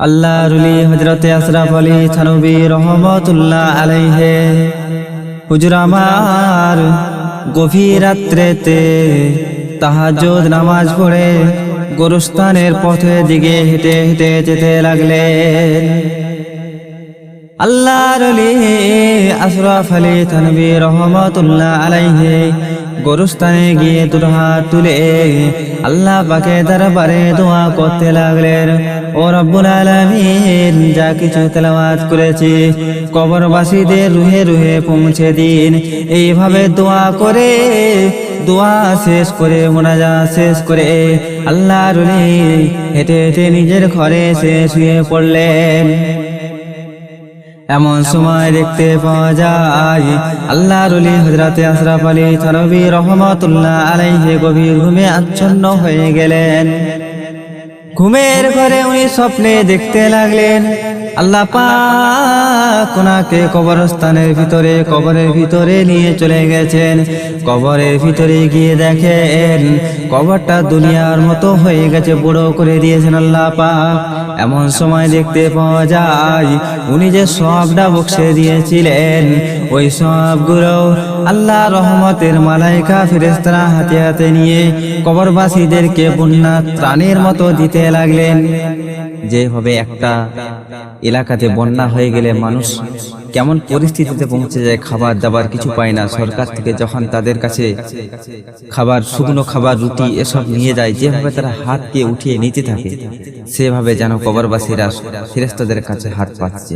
আল্লাহ Rulli হজরতে আশরাফ আলী থানবী রহমতুল্লাহ আলাইহে। হুজুর আমার গভীর রাত্রেতে তাহাজ্জুদ নামাজ পড়ে গোরস্থানের পথে দিকে হেঁটে হেঁটে যেতে লাগলেন। আল্লাহর আলী আশরাফ আলী থানবী রহমতুল্লাহ আলাইহে গোরস্থানে গিয়ে দুটো হাত তুলে আল্লাহ পাকে দরবারে দোয়া করতে লাগলেন। ও রব্বুল আলামিন, যা কিছু তেলাওয়াত করেছি, কবরবাসীদের রুহে রুহে পৌঁছে দিন। এইভাবে দোয়া করে, দোয়া শেষ করে মোনাজা শেষ করে আল্লাহ রুলি হেঁটে হেঁটে নিজের ঘরে শেষ শুয়ে পড়লেন। এমন সময় দেখতে পাওয়া যায় আল্লাহ রুলি হজরতে আশরাফ আলী থানবী রহমতুল্লাহ আলাইহে গভীর ঘুমে আচ্ছন্ন হয়ে গেলেন। ঘুমের ঘরে উনি স্বপ্নে দেখতে লাগলেন আল্লাহ পাক ওনাকে কবরস্থানের ভিতরে, কবরের ভিতরে নিয়ে চলে গেছেন। কবরের ভিতরে গিয়ে দেখেন, কবরটা দুনিয়ার মতো হয়ে গেছে, বুড়ো করে দিয়েছেন আল্লাহ পাক। এমন সময় দেখতে পাওয়া যায়, উনি যে সবটা বক্সে দিয়েছিলেন, ওই সবগুলো আল্লাহ রহমতের মালাইকা ফেরেস্তারা হাতে হাতে নিয়ে কবরবাসীদেরকে বন্যা ত্রাণের মতো দিতে লাগলেন। যেভাবে একটা এলাকাতে বন্যা হয়ে গেলে মানুষ কেমন পরিস্থিতিতে পৌঁছে যায়, খাবার দাবার কিছু পায় না। সরকার থেকে যখন তাদের কাছে খাবার, শুকনো খাবার, রুটি এসব নিয়ে যায়, যেভাবে তারা হাতকে উঠিয়ে নিতে থাকে, সেভাবে যেন কবরবাসীরা ফেরেস্তাদের কাছে হাত পাচ্ছে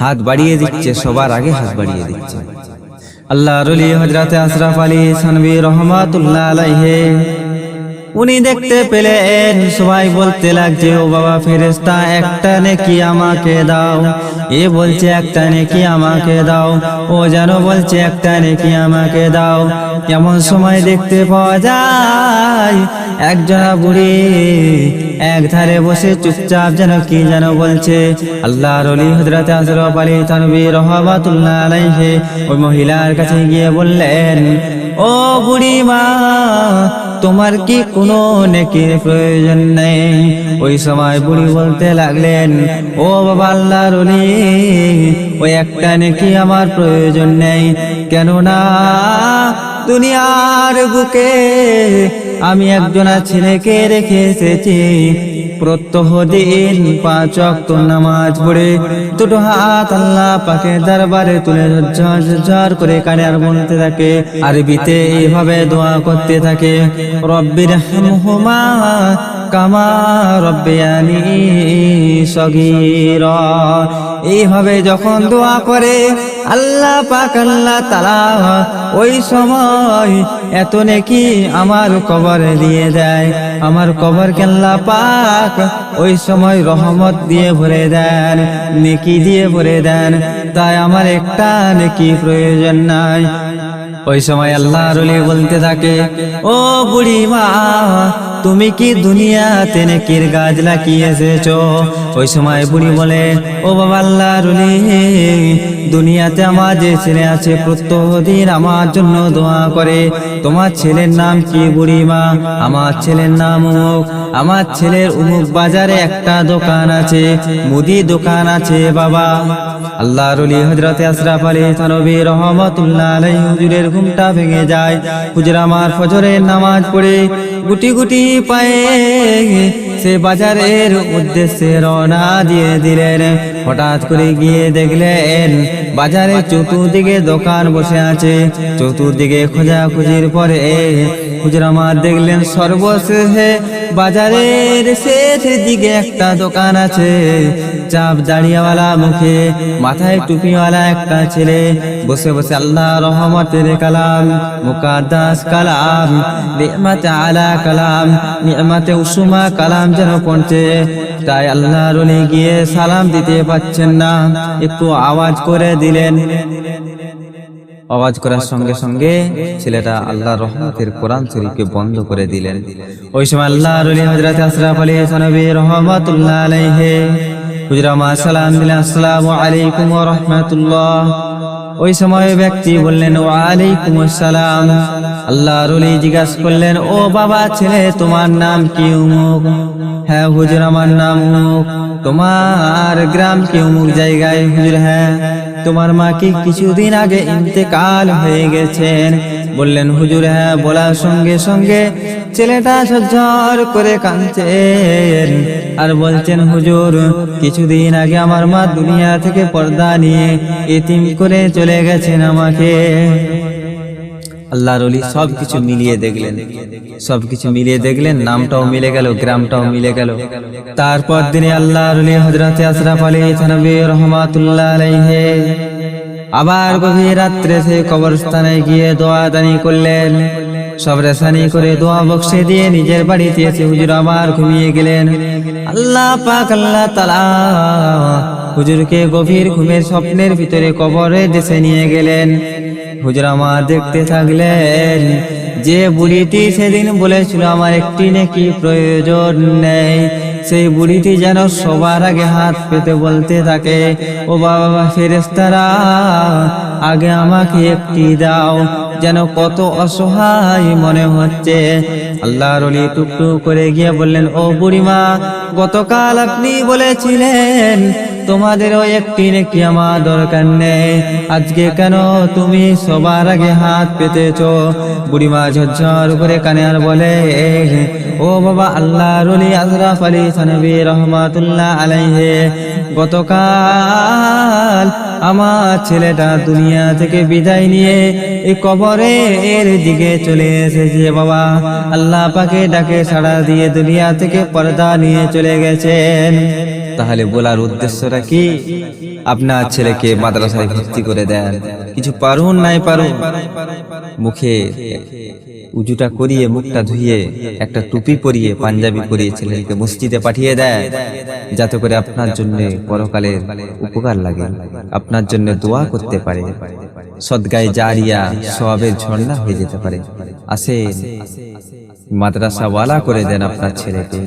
হাত বাড়িয়ে দিচ্ছে, সবার আগে হাত বাড়িয়ে দিচ্ছে। আল্লাহ রলি হজরত আশরাফ আলী সানবী রহমাতুল্লাহ আলাইহে উনি দেখতে পেলেন, সবাই বলতে লাগছে, ও বাবা ফেরেস্তা একটা নেকি আমাকে দাও। এ বলছে, একটা নেকি আমাকে দাও। ও যেন বলছে, একটা নেকি আমাকে দাও। এমন সময় দেখতে পাওয়া যায়, একজনা বুড়ি এক ধারে বসে চুপচাপ যেন কি যেন বলছে। আল্লাহ রলি হজরত আশরফ আলী তানবী রহমাতুল্লাহ আলাইহে ওই মহিলার কাছে গিয়ে বললেন ও বুড়ি মা, তোমার কি কোনো নেকির প্রয়োজন নেই? ওই সময় বুড়ি বলতে লাগলেন, ও বাবা আল্লাহর ওই একটা নেকি আমার প্রয়োজন নেই। কেননা দুনিয়ার বুকে আমি একজনা ছেলেকে রেখে এসেছি। প্রত্যহ দিন পাঁচ অক্ত নামাজ পড়ে, দুটো হাত আল্লাহ পাকে দরবারে তুলে ঝর করে কানে আর বলতে থাকে, আরবিতে এইভাবে দোয়া করতে থাকে রব্বির হামহুমা কামা রব্বিয়ানি সগীরা। এইভাবে যখন দোয়া করে আল্লাহ পাক, আল্লাহ তালা ওই সময় এত নাকি আমার কবরে দিয়ে দেয়। আমার কবর কেল্লা পাক ওই সময় রহমত দিয়ে ভরে দেন, নেকি দিয়ে ভরে দেন। তাই আমার একটা নেকি প্রয়োজন নাই। ওই সময় আল্লাহ রলি বলতে থাকে, ও বুড়ি মা তুমি কি দুনিয়াতে নেকির গাছ লাগিয়ে ওই সময় বুড়ি বলে, ও বাবা আল্লাহ রলি, দুনিয়াতে আমার যে ছেলে আছে প্রত্যহদিন আমার জন্য দোয়া করে। তোমার ছেলের নাম কি বুড়ি মা আমার ছেলের নাম অমুক আমার ছেলের উমুক বাজারে একটা দোকান আছে। মুদি দোকান আছে বাবা। আল্লাহ রলি হজরত আশরাফ আলী থানবী রহমতুল্লাহ আলাই হুজুরের ঘুমটা ভেঙে যায়। হুজুর আমার ফজরের নামাজ পড়ে গুটি গুটি পায়ে সে বাজারের উদ্দেশ্যে রওনা দিয়ে দিলেন। হঠাৎ করে গিয়ে দেখলেন বাজারে চতুর্দিকে দোকান বসে আছে। চতুর্দিকে খোঁজাখুঁজির পরে হুজুর আমার দেখলেন সর্বশেষে বাজারের শেষ দিকে একটা দোকান আছে। চাপ দাঁড়িয়েওয়ালা মুখে, মাথায় টুপিওয়ালা একটা ছেলে। বসে বসে আল্লাহ রহমতের কালাম, মুকাদ্দাস কালাম, নিয়মাতে আলা কালাম, নিয়মাতে উসুমা কালাম যেন পড়ছে। তাই আল্লাহ রলি গিয়ে সালাম দিতে পাচ্ছেন না। একটু আওয়াজ করে দিলেন। আওয়াজ করার সঙ্গে সঙ্গে ছেলেটা আল্লাহ রহমতের কোরআন শরীফকে বন্ধ করে দিলেন। ওই সময় আল্লাহ রলি হজরত আশরাফ আলী সানবী রহমতুল্লাহ আলাইহে সালাম দিলেন, আসসালামু আলাইকুম ওয়া রাহমাতুল্লাহ। ওই সময় ব্যক্তি বললেন, ওয়া আলাইকুম আসসালাম। আল্লাহ রলি জিজ্ঞাসা করলেন, ও বাবা ছেলে, তোমার নাম কি উমুক? হ্যাঁ হুজুর, আমার নাম উমুক। তোমার গ্রাম কি উমুক জায়গায়? হুজুর হ্যাঁ। তোমার মা কি কিছুদিন আগে ইন্তেকাল হয়ে গেছেন? বললেন হুজুর হ্যাঁ বলার সঙ্গে সঙ্গে ছেলেটা সজ্জর করে কাঁদছেন। আর বলছেন হুজুর কিছুদিন আগে আমার মা দুনিয়া থেকে পর্দা নিয়ে এতিম করে চলে গেছেন আমাকে। আল্লাহর অলি সব কিছু মিলিয়ে দেখলেন। সব কিছু মিলিয়ে দেখলেন, নামটাও মিলে গেল, গ্রামটাও মিলে গেল। তারপর দিনে আল্লাহর অলি হজরতে আশরাফ আলী থানবী রহমাতুল্লাহ আবার গভীর রাত্রে সে কবরস্থানে গিয়ে দোয়া দানি করলেন। সব রেশানি করে দোয়া বক্সে দিয়ে নিজের বাড়িতে এসে হুজুর আবার ঘুমিয়ে গেলেন। আল্লাহ পাক, আল্লাহ তালা হুজুরকে গভীর ঘুমের স্বপ্নের ভিতরে কবরে দেশে নিয়ে গেলেন। হুজুর আমার দেখতে থাকলেন। যে বুড়িটি সেদিন বলেছিল, আমার একটি নাকি প্রয়োজন নেই। সেই বুড়িটি যেন সবার আগে হাত পেতে বলতে থাকে, ও বাবা ফেরেস্তারা আগে আমাকে একটি দাও। যেন কত অসহায় মনে হচ্ছে। আল্লাহ রলি টুকটুক করে গিয়ে বললেন, ও বুড়িমা, গতকাল আপনি বলেছিলেন তোমাদেরও একটি নাকি আমার দরকার নেই। আজকে কেন তুমি সবার আগে হাত পেতেছ? বুড়িমা ঝরঝর করে কানে আর বলে, ও বাবা আল্লাহ রলি আজরাফ আলী সানবী রহমাতুল্লাহ আলাইহে। গতকাল আমার ছেলেটা দুনিয়া থেকে বিদায় নিয়ে এই কবরের দিকে চলে এসেছে বাবা। আল্লাহ পাকে ডাকে সাড়া দিয়ে দুনিয়া থেকে পর্দা নিয়ে চলে গেছেন। তাহলে বলার উদ্দেশ্যটা কি? আপনার ছেলেকে মাদ্রাসায় ভর্তি করে দেন। কিছু পারুন, নাই পারুন? মুখে উজুটা করিয়ে, মুখটা ধুয়ে একটা টুপি পরিয়ে, পাঞ্জাবি পরিয়ে ছেলেকে মসজিদে পাঠিয়ে দেয় যাতে করে আপনার জন্য পরকালের উপকার লাগে। আপনার জন্য দোয়া করতে পারে। সদগায় জারিয়া সবের ঝর্ণা হয়ে যেতে পারে। আসে মাদ্রাসাওয়ালা করে দেন আপনার ছেলেকে।